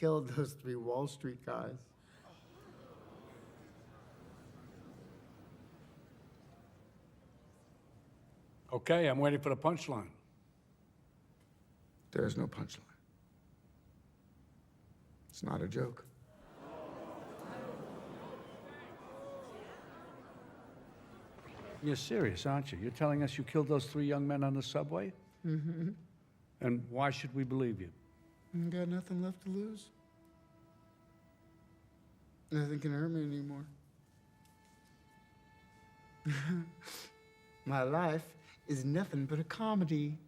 killed those three Wall Street guys. Okay, I'm waiting for the punchline. There's no punchline. It's not a joke. You're serious, aren't you? You're telling us you killed those three young men on the subway? Mm-hmm. And why should we believe you? I got nothing left to lose. Nothing can hurt me anymore. My life is nothing but a comedy.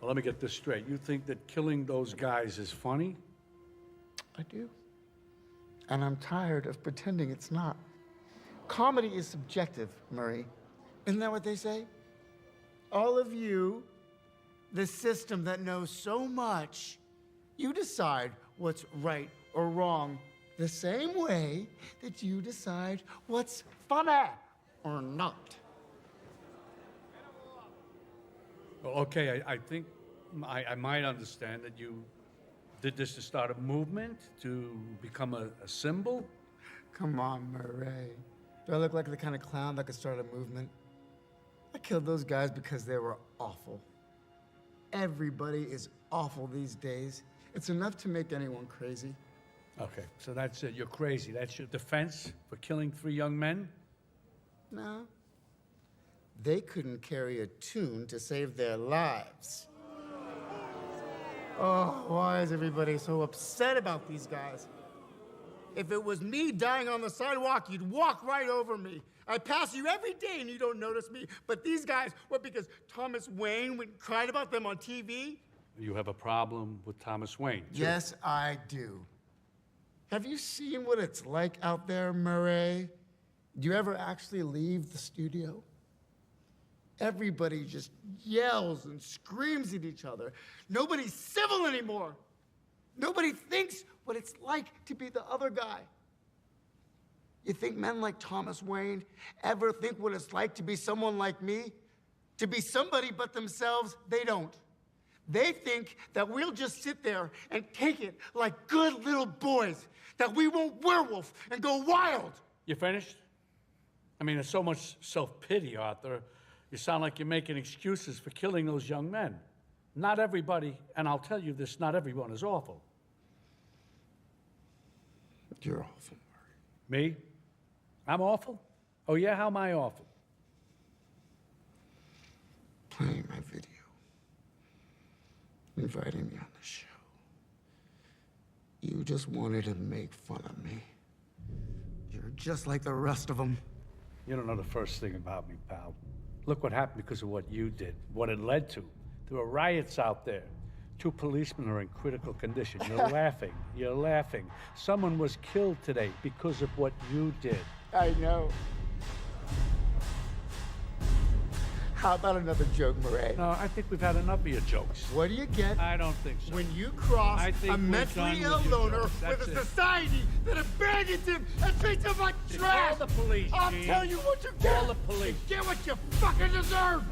Well, let me get this straight. You think that killing those guys is funny? I do. And I'm tired of pretending it's not. Comedy is subjective, Murray. Isn't that what they say? All of you, the system that knows so much, you decide what's right or wrong the same way that you decide what's funny or not. Well, okay, I, I think I, I might understand that you did this to start a movement, to become a, a symbol. Come on, Murray. Do I look like the kind of clown that could start a movement? I killed those guys because they were awful. Everybody is awful these days. It's enough to make anyone crazy. Okay, so that's it. You're crazy. That's your defense for killing three young men? No. They couldn't carry a tune to save their lives. Oh, why is everybody so upset about these guys? If it was me dying on the sidewalk, you'd walk right over me. I pass you every day and you don't notice me. But these guys, what, because Thomas Wayne went and cried about them on TV? You have a problem with Thomas Wayne. too. Yes, I do. Have you seen what it's like out there, Murray? Do you ever actually leave the studio? Everybody just yells and screams at each other. Nobody's civil anymore. Nobody thinks what it's like to be the other guy. You think men like Thomas Wayne ever think what it's like to be someone like me? To be somebody but themselves? They don't. They think that we'll just sit there and take it like good little boys, that we won't werewolf and go wild. You finished? I mean, there's so much self pity, Arthur. You sound like you're making excuses for killing those young men. Not everybody, and I'll tell you this, not everyone is awful. You're awful, Murray. Me? I'm awful? Oh, yeah? How am I awful? Playing my video, inviting me on the show. You just wanted to make fun of me. You're just like the rest of them. You don't know the first thing about me, pal. Look what happened because of what you did, what it led to. There were riots out there. Two policemen are in critical condition. You're laughing. You're laughing. Someone was killed today because of what you did. I know. How about another joke, Murray? No, I think we've had enough of your jokes. What do you get I don't think so. when you cross I think a we're mentally ill your loner jokes. with That's a it. society that abandons him and treats him like Just trash? call the police, I'll Gene. tell you what you get. Call the police. You get what you fucking deserve.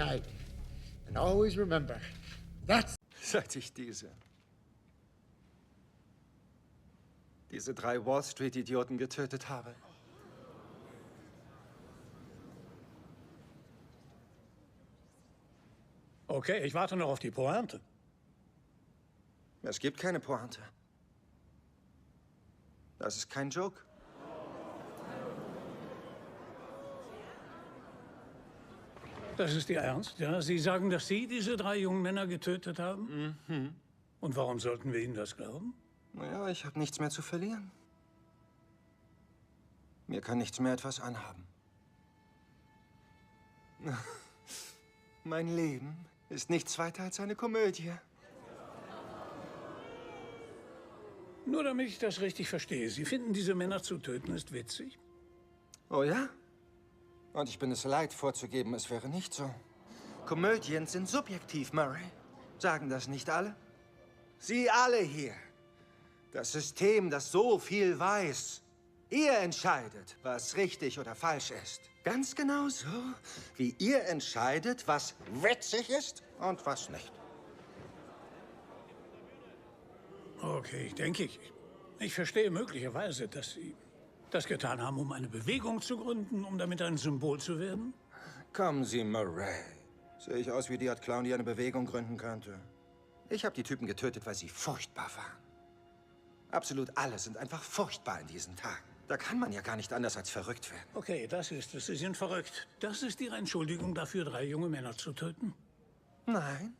Night. And always remember, that's Seit ich diese. diese drei Wall Street-Idioten getötet habe. Okay, ich warte noch auf die Pointe. Es gibt keine Pointe. Das ist kein Joke. Das ist Ihr Ernst? Ja, Sie sagen, dass Sie diese drei jungen Männer getötet haben? Und warum sollten wir Ihnen das glauben? Naja, ich habe nichts mehr zu verlieren. Mir kann nichts mehr etwas anhaben. Mein Leben ist nichts weiter als eine Komödie. Nur damit ich das richtig verstehe. Sie finden, diese Männer zu töten ist witzig? Oh ja? Und ich bin es leid vorzugeben, es wäre nicht so. Komödien sind subjektiv, Murray. Sagen das nicht alle? Sie alle hier. Das System, das so viel weiß. Ihr entscheidet, was richtig oder falsch ist. Ganz genau so, wie ihr entscheidet, was witzig ist und was nicht. Okay, denke ich. Ich verstehe möglicherweise, dass Sie das getan haben, um eine Bewegung zu gründen, um damit ein Symbol zu werden. Kommen Sie, Murray. Sehe ich aus wie die Art Clown, die eine Bewegung gründen könnte? Ich habe die Typen getötet, weil sie furchtbar waren. Absolut alle sind einfach furchtbar in diesen Tagen. Da kann man ja gar nicht anders als verrückt werden. Okay, das ist es. Sie sind verrückt. Das ist Ihre Entschuldigung dafür, drei junge Männer zu töten? Nein.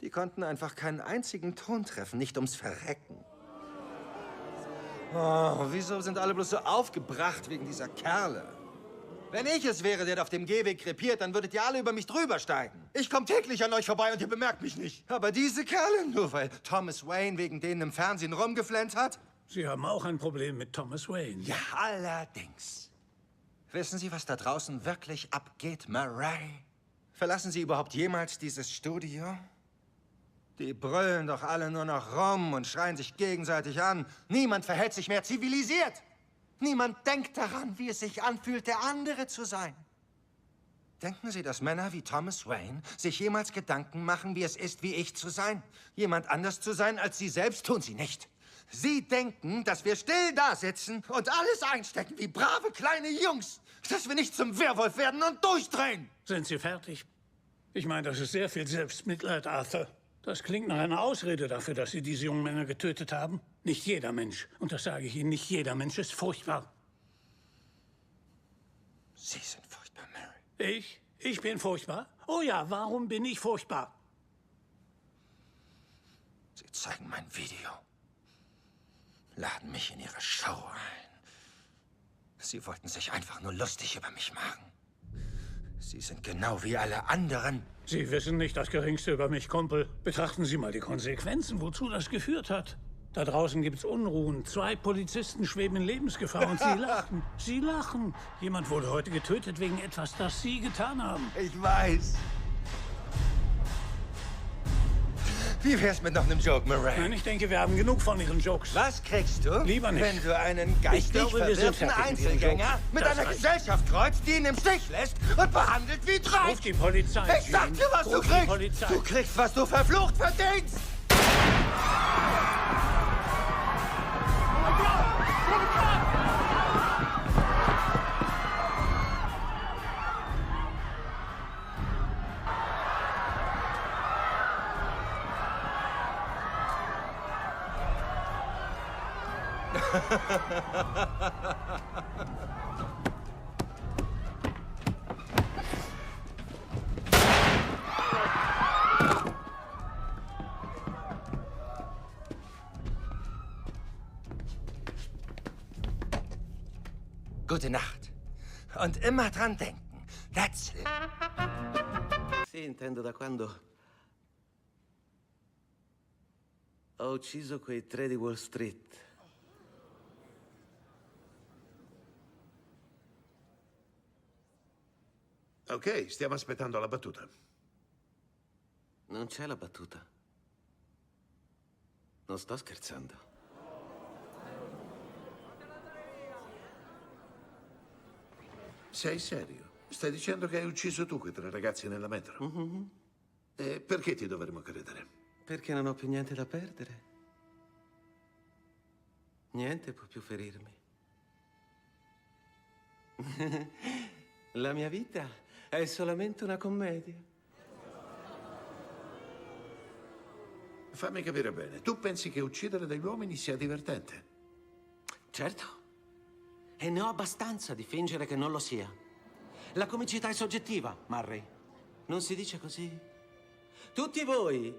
Die konnten einfach keinen einzigen Ton treffen, nicht ums Verrecken. Oh, wieso sind alle bloß so aufgebracht wegen dieser Kerle? Wenn ich es wäre, der auf dem Gehweg krepiert, dann würdet ihr alle über mich drüber steigen. Ich komme täglich an euch vorbei und ihr bemerkt mich nicht. Aber diese Kerle, nur weil Thomas Wayne wegen denen im Fernsehen rumgeflennt hat? Sie haben auch ein Problem mit Thomas Wayne. Ja, allerdings. Wissen Sie, was da draußen wirklich abgeht, Murray? Verlassen Sie überhaupt jemals dieses Studio? Die brüllen doch alle nur noch rum und schreien sich gegenseitig an. Niemand verhält sich mehr zivilisiert. Niemand denkt daran, wie es sich anfühlt, der andere zu sein. Denken Sie, dass Männer wie Thomas Wayne sich jemals Gedanken machen, wie es ist, wie ich zu sein? Jemand anders zu sein als Sie selbst tun Sie nicht. Sie denken, dass wir still da sitzen und alles einstecken wie brave kleine Jungs, dass wir nicht zum Werwolf werden und durchdrehen. Sind Sie fertig? Ich meine, das ist sehr viel Selbstmitleid, Arthur. Das klingt nach einer Ausrede dafür, dass Sie diese jungen Männer getötet haben. Nicht jeder Mensch, und das sage ich Ihnen, nicht jeder Mensch ist furchtbar. Sie sind furchtbar, Mary. Ich? Ich bin furchtbar? Oh ja, warum bin ich furchtbar? Sie zeigen mein Video. Laden mich in ihre Show ein. Sie wollten sich einfach nur lustig über mich machen. Sie sind genau wie alle anderen. Sie wissen nicht das Geringste über mich, Kumpel. Betrachten Sie mal die Konsequenzen, wozu das geführt hat. Da draußen gibt's Unruhen. Zwei Polizisten schweben in Lebensgefahr und Sie lachen. Sie lachen. Jemand wurde heute getötet wegen etwas, das Sie getan haben. Ich weiß. Wie wär's mit noch einem Joke, Murray? Nein, ich denke, wir haben genug von Ihren Jokes. Was kriegst du, Lieber nicht. wenn du einen geistig glaube, verwirrten mit Einzelgänger mit einer reicht. Gesellschaft kreuzt, die ihn im Stich lässt und behandelt wie Dreck? Ruf die Polizei. Ich sag dir, was Ruf du kriegst! Du kriegst, was du verflucht verdienst! Gute Nacht. Und immer dran denken. That's it. Sì, intendo da quando ho ucciso quei tre di Wall Street. Ok, stiamo aspettando la battuta. Non c'è la battuta. Non sto scherzando. Sei serio? Stai dicendo che hai ucciso tu quei tre ragazzi nella metro? E perché ti dovremmo credere? Perché non ho più niente da perdere. Niente può più ferirmi. la mia vita è solamente una commedia. Fammi capire bene. Tu pensi che uccidere degli uomini sia divertente? Certo. E ne ho abbastanza di fingere che non lo sia. La comicità è soggettiva, Murray. Non si dice così? Tutti voi,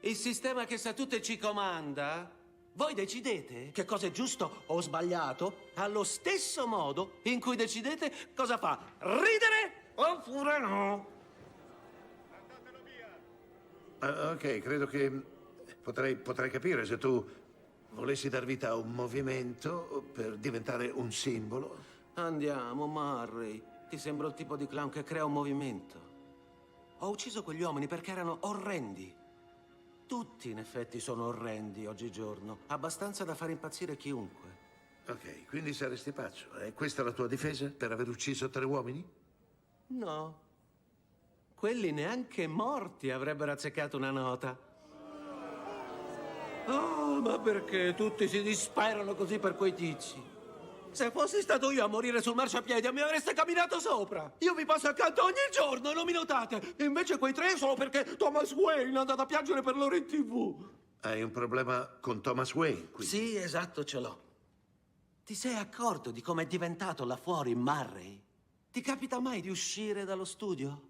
il sistema che sa tutto e ci comanda, voi decidete che cosa è giusto o sbagliato allo stesso modo in cui decidete cosa fa ridere oppure no. Ah, ok, credo che potrei, potrei capire se tu volessi dar vita a un movimento per diventare un simbolo. Andiamo, Murray. Ti sembro il tipo di clown che crea un movimento. Ho ucciso quegli uomini perché erano orrendi. Tutti, in effetti, sono orrendi oggigiorno. Abbastanza da far impazzire chiunque. Ok, quindi saresti pazzo. E questa è la tua difesa per aver ucciso tre uomini? No. Quelli neanche morti avrebbero azzeccato una nota. Oh, ma perché tutti si disperano così per quei tizi? Se fossi stato io a morire sul marciapiede, mi avreste camminato sopra. Io vi passo accanto ogni giorno e non mi notate. Invece quei tre solo perché Thomas Wayne è andato a piangere per loro in tv. Hai un problema con Thomas Wayne, quindi. Sì, esatto, ce l'ho. Ti sei accorto di come è diventato là fuori Murray? Ti capita mai di uscire dallo studio?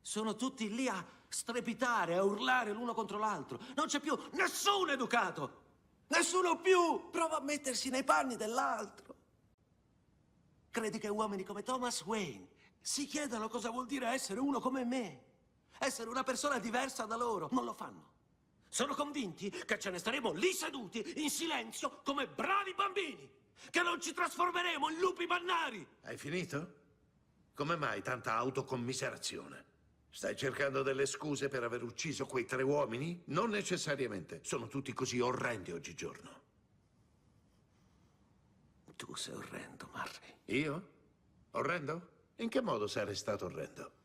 Sono tutti lì a strepitare, a urlare l'uno contro l'altro. Non c'è più nessun educato. Nessuno più prova a mettersi nei panni dell'altro. Credi che uomini come Thomas Wayne si chiedano cosa vuol dire essere uno come me? Essere una persona diversa da loro? Non lo fanno. Sono convinti che ce ne staremo lì seduti, in silenzio, come bravi bambini. Che non ci trasformeremo in lupi mannari. Hai finito? Come mai tanta autocommiserazione? Stai cercando delle scuse per aver ucciso quei tre uomini? Non necessariamente. Sono tutti così orrendi oggigiorno. Tu sei orrendo, Murray. Io? Orrendo? In che modo sarei stato orrendo?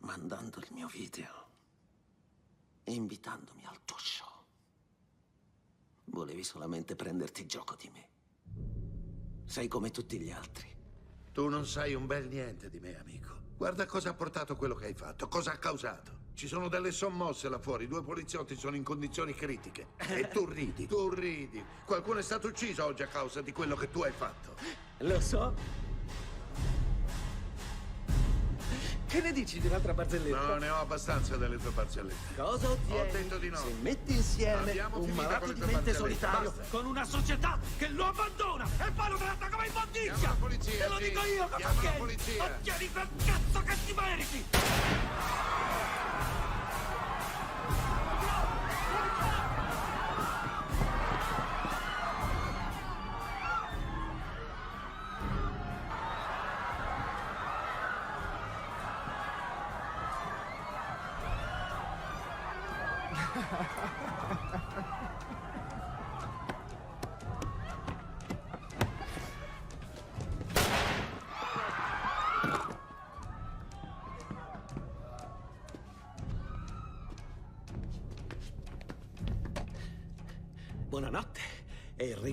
mandando il mio video e invitandomi al tuo show. Volevi solamente prenderti gioco di me. Sei come tutti gli altri. Tu non sai un bel niente di me, amico. Guarda cosa ha portato quello che hai fatto, cosa ha causato. Ci sono delle sommosse là fuori, due poliziotti sono in condizioni critiche. E tu ridi, tu ridi. Qualcuno è stato ucciso oggi a causa di quello che tu hai fatto. Lo so. Che ne dici di un'altra barzelletta? No, ne ho abbastanza delle tue barzellette. Cosa ottieni Ho detto di no. se metti insieme Abbiamo un malato di mente solitario basta. con una società che lo abbandona e poi lo tratta come immondizia? la polizia, Te lo sì. dico io cosa Chiama la polizia. Ottieni quel cazzo che ti meriti!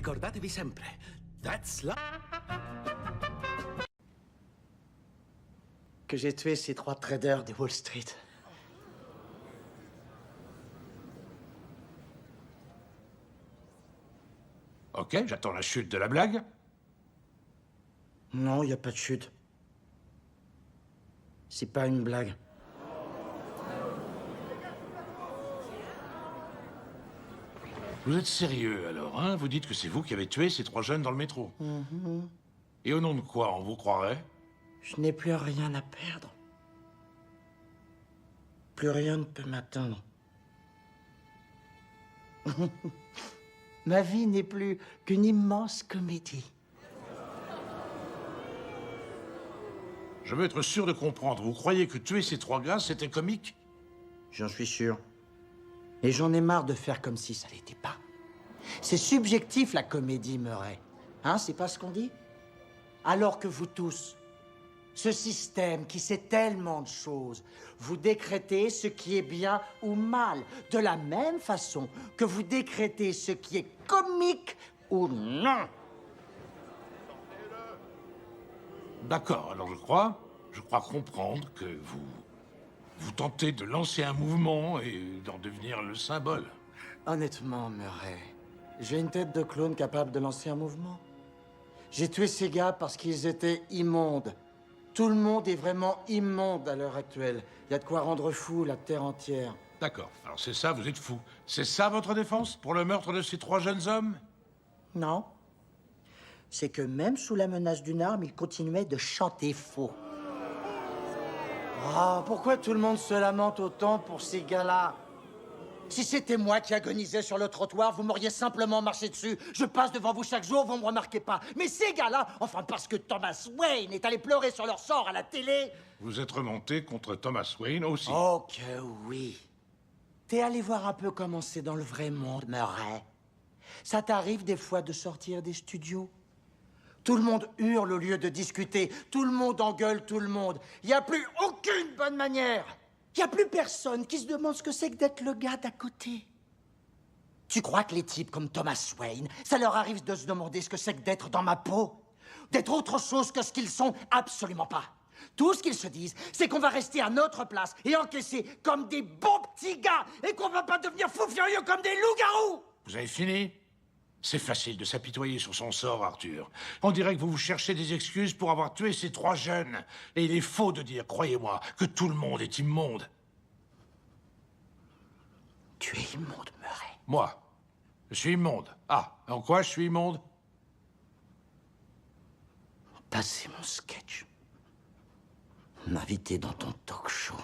Ricordatevi sempre, that's love. que j'ai tué ces trois traders de Wall Street. Ok, j'attends la chute de la blague. Non, il n'y a pas de chute. C'est pas une blague. Vous êtes sérieux alors, hein? Vous dites que c'est vous qui avez tué ces trois jeunes dans le métro. Et au nom de quoi on vous croirait? Je n'ai plus rien à perdre. Plus rien ne peut m'atteindre. Ma vie n'est plus qu'une immense comédie. Je veux être sûr de comprendre. Vous croyez que tuer ces trois gars, c'était comique? J'en suis sûr. Et j'en ai marre de faire comme si ça l'était pas. C'est subjectif la comédie, Murray. Hein, c'est pas ce qu'on dit? Alors que vous tous, ce système qui sait tellement de choses, vous décrétez ce qui est bien ou mal, de la même façon que vous décrétez ce qui est comique ou non. D'accord, alors je crois, je crois comprendre que vous... Vous tentez de lancer un mouvement et d'en devenir le symbole. Honnêtement, Murray, j'ai une tête de clown capable de lancer un mouvement. J'ai tué ces gars parce qu'ils étaient immondes. Tout le monde est vraiment immonde à l'heure actuelle. Il y a de quoi rendre fou la terre entière. D'accord, alors c'est ça, vous êtes fou. C'est ça votre défense pour le meurtre de ces trois jeunes hommes? Non. c'est que même sous la menace d'une arme, il continuait de chanter faux. Ah, pourquoi tout le monde se lamente autant pour ces gars-là? Si c'était moi qui agonisais sur le trottoir, vous m'auriez simplement marché dessus. Je passe devant vous chaque jour, vous me remarquez pas. Mais ces gars-là, enfin parce que Thomas Wayne est allé pleurer sur leur sort à la télé. Vous êtes remonté contre Thomas Wayne aussi. Oh que oui. T'es allé voir un peu comment c'est dans le vrai monde, Murray. Ça t'arrive des fois de sortir des studios? Tout le monde hurle au lieu de discuter. Tout le monde engueule tout le monde. Il n'y a plus aucune bonne manière. Il n'y a plus personne qui se demande ce que c'est que d'être le gars d'à côté. Tu crois que les types comme Thomas Wayne, ça leur arrive de se demander ce que c'est que d'être dans ma peau? D'être autre chose que ce qu'ils sont? Absolument pas. Tout ce qu'ils se disent, c'est qu'on va rester à notre place et encaisser comme des bons petits gars et qu'on va pas devenir fous furieux comme des loups-garous Vous avez fini? C'est facile de s'apitoyer sur son sort, Arthur. On dirait que vous vous cherchez des excuses pour avoir tué ces trois jeunes. Et il est faux de dire, croyez-moi, que tout le monde est immonde. Tu es immonde, Murray. Moi, je suis immonde. Ah, en quoi je suis immonde? Passer mon sketch. M'inviter dans ton talk show.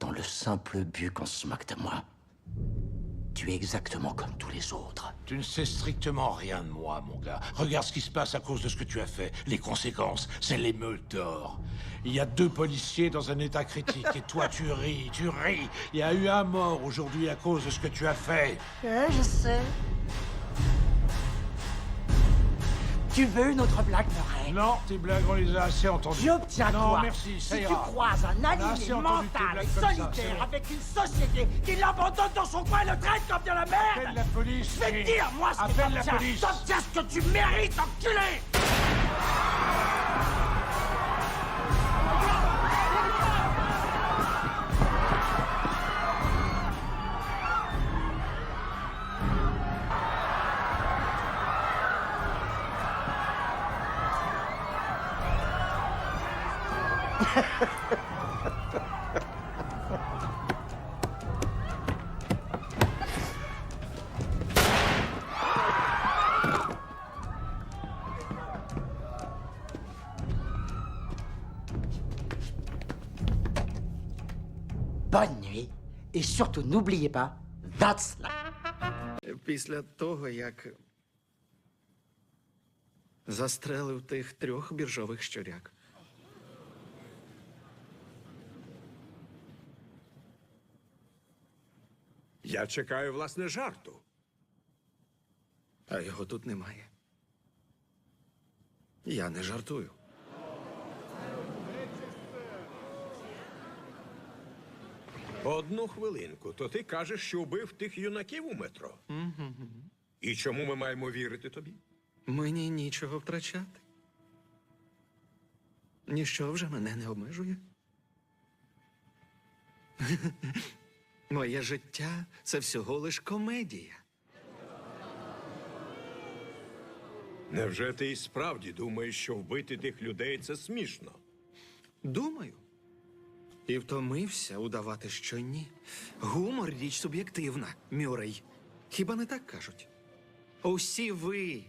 Dans le simple but qu'on se moque de moi. Tu es exactement comme tous les autres. Tu ne sais strictement rien de moi, mon gars. Regarde ce qui se passe à cause de ce que tu as fait. Les conséquences, c'est l'émeute d'or. Il y a deux policiers dans un état critique et toi tu ris, tu ris. Il y a eu un mort aujourd'hui à cause de ce que tu as fait. Ouais, je sais. Tu veux une autre blague, Murray Non, tes blagues, on les a assez entendues. J'obtiens Non, quoi merci, ça Si tu croises un On a allié assez entendu tes mental et ça, solitaire avec une société qui l'abandonne dans son coin et le traite comme de la merde Appelle la police. Je vais te dire, moi, ce que Appelle la t'obtiens. police. T'obtiens ce que tu mérites, enculé Bonne nuit. Et surtout, n'oubliez pas, that's life. Після того, як застрелив тих трьох біржових щуряк. Я чекаю, власне, жарту. А його тут немає. Я не жартую. Одну хвилинку, то ти кажеш, що вбив тих юнаків у метро. І чому ми маємо вірити тобі? Мені нічого втрачати. Ніщо вже мене не обмежує. Моє життя це всього лиш комедія. Невже ти і справді думаєш, що вбити тих людей це смішно? Думаю. І втомився удавати, що ні. Гумор річ суб'єктивна, Мюррей. Хіба не так кажуть? Усі ви.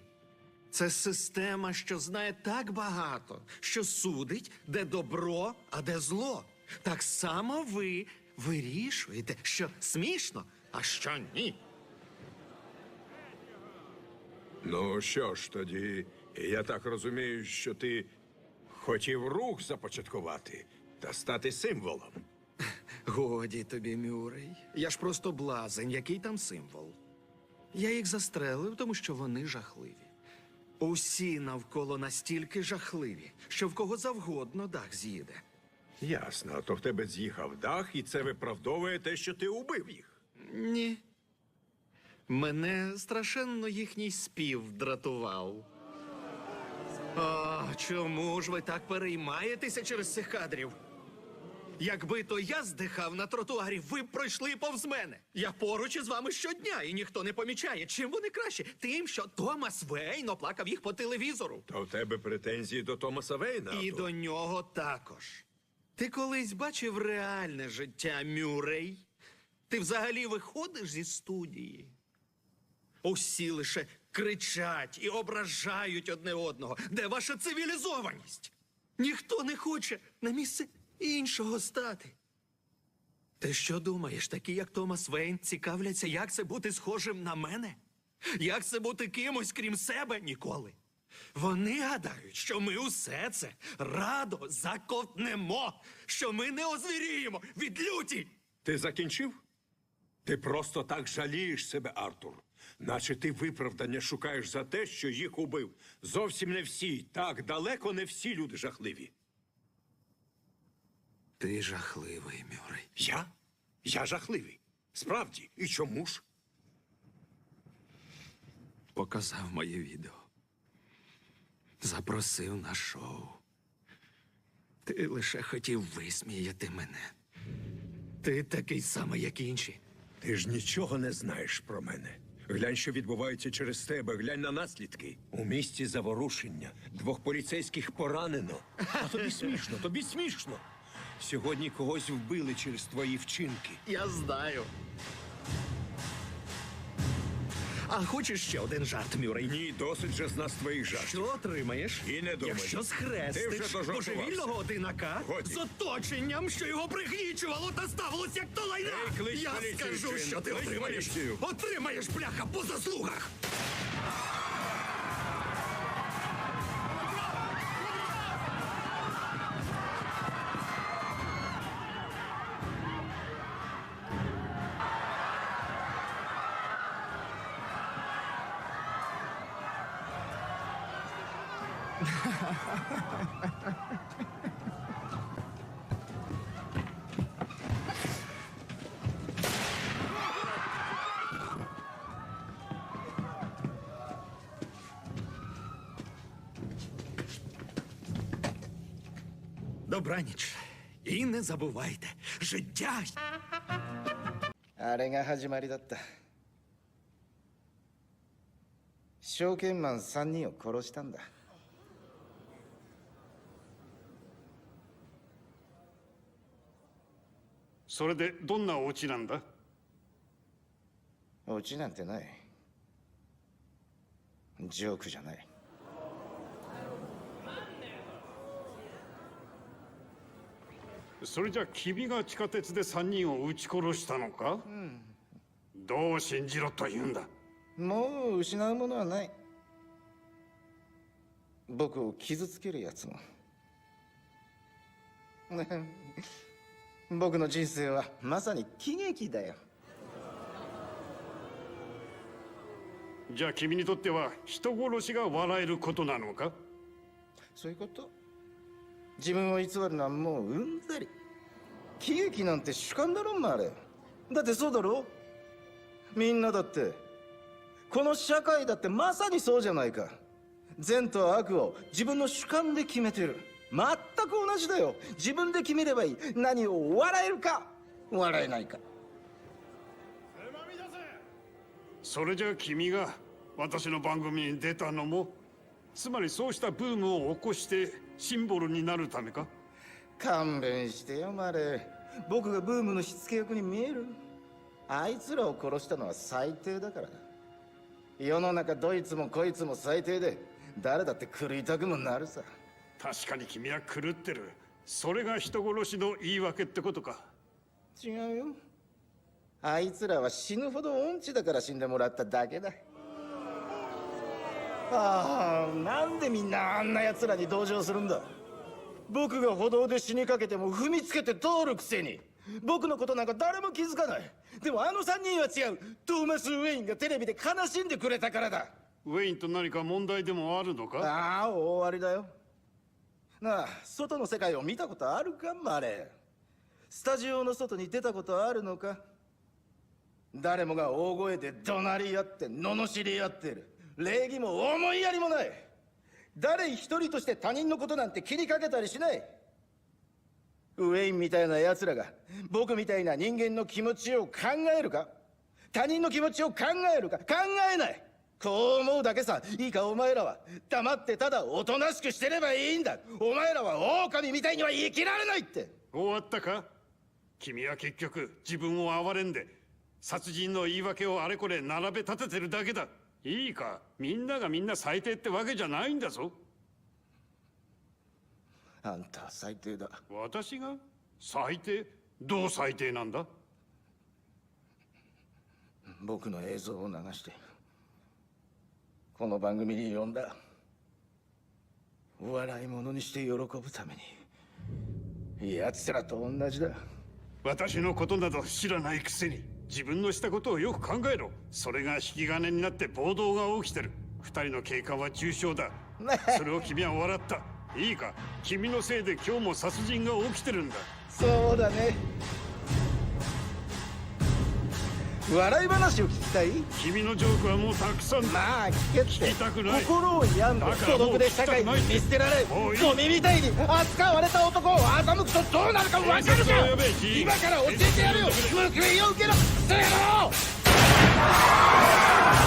Це система, що знає так багато, що судить, де добро, а де зло. Так само ви вирішуєте, що смішно, а що ні. Ну що ж тоді, я так розумію, що ти хотів рух започаткувати та стати символом. Годі тобі, Мюррей. Я ж просто блазень, який там символ. Я їх застрелив, тому що вони жахливі. Усі навколо настільки жахливі, що в кого завгодно дах з'їде. Ясно, то в тебе з'їхав дах, і це виправдовує те, що ти убив їх. Ні. Мене страшенно їхній спів дратував. А чому ж ви так переймаєтеся через цих кадрів? Якби то я здихав на тротуарі, ви б пройшли повз мене. Я поруч із вами щодня, і ніхто не помічає. Чим вони краще? Тим, що Томас Вейн оплакав їх по телевізору. То в тебе претензії до Томаса Вейна. І то- до нього також. Ти колись бачив реальне життя Мюррей? Ти взагалі виходиш зі студії? Усі лише кричать і ображають одне одного. Де ваша цивілізованість? Ніхто не хоче на місце іншого стати. Ти що думаєш, такі як Томас Вейн цікавляться, як це бути схожим на мене? Як це бути кимось, крім себе ніколи? Вони гадають, що ми усе це радо заковтнемо, що ми не озвіріємо від люті. Ти закінчив? Ти просто так жалієш себе, Артур. Наче ти виправдання шукаєш за те, що їх убив. Зовсім не всі, так далеко не всі люди жахливі. Ти жахливий, Мюррей. Я? Я жахливий. Справді. І чому ж? Показав моє відео. Запросив на шоу. Ти лише хотів висміяти мене. Ти такий самий, як інші. Ти ж нічого не знаєш про мене. Глянь, що відбувається через тебе, глянь на наслідки. У місті заворушення. Двох поліцейських поранено. А тобі смішно, тобі смішно. Сьогодні когось вбили через твої вчинки. Я знаю. А хочеш ще один жарт, Мюррей? Ні, досить же з нас твоїх жартів. Що отримаєш? І не думай. Якщо Ти вже схрестиш дожартувався. божевільного одинака Годі. з оточенням, що його пригнічувало та ставилось як то лайна. Ей, клич Я поліцію, скажу, Джин, що ти клич отримаєш. поліцію. Отримаєш, бляха, по заслугах. Добраніч. І не забувайте, життя あれが始まりだった証券マン3人を殺したんだ それでどんなオチなんだ？オチなんてない。ジョークじゃない。それじゃ君が地下鉄で3人を撃ち殺したのか、どう信じろと言うんだ？もう失うものはない。僕を傷つけるやつも 僕の人生はまさに喜劇だよ。じゃあ君にとっては人殺しが笑えることなのか？そういうこと？自分を偽るのはもううんざり。喜劇なんて主観だろマーレだってそうだろ？みんなだってこの社会だってまさにそうじゃないか。善と悪を自分の主観で決めてる全く同じだよ。自分で決めればいい。何を笑えるか。笑えないか。それじゃあ君が私の番組に出たのも。つまりそうしたブームを起こしてシンボルになるためか。勘弁してよマレ僕がブームの火付け役に見える。あいつらを殺したのは最低だから世の中どいつもこいつも最低で誰だって狂いたくもなるさ確かに君は狂ってる。それが人殺しの言い訳ってことか。違うよ。あいつらは死ぬほど音痴だから死んでもらっただけだ。ああなんでみんなあんな奴らに同情するんだ。僕が歩道で死にかけても踏みつけて通るくせに。僕のことなんか誰も気づかない。でもあの3人は違う。トーマス・ウェインがテレビで悲しんでくれたからだ。ウェインと何か問題でもあるのか？ああ大ありだよなあ外の世界を見たことあるかマレー。スタジオの外に出たことあるのか。誰もが大声で怒鳴り合って罵り合ってる。礼儀も思いやりもない。誰一人として他人のことなんて気にかけたりしない。ウェインみたいな奴らが僕みたいな人間の気持ちを考えるか？他人の気持ちを考えるか？考えない。こう思うだけさいいかお前らは黙ってただおとなしくしてればいいんだ。お前らは狼みたいには生きられないって。終わったか？君は結局自分を憐れんで殺人の言い訳をあれこれ並べ立ててるだけだ。いいか？みんながみんな最低ってわけじゃないんだぞ。あんた最低だ。私が？最低？どう最低なんだ？僕の映像を流してこの番組に呼んだ。笑い物にして喜ぶために。奴らと同じだ。私のことなど知らないくせに自分のしたことをよく考えろ。それが引き金になって暴動が起きてる。二人の警官は重傷だ。それを君は笑った。いいか？君のせいで今日も殺人が起きてるんだ。そうだね笑い話を聞きたい？君のジョークはもうたくさんだ。まあ聞けって。心を病んでだ孤独で社会に見捨てられゴミみたいに扱われた男を欺くとどうなるか分かるかジ今から教えてやるよ。報いを受けろ。クソ野郎おやす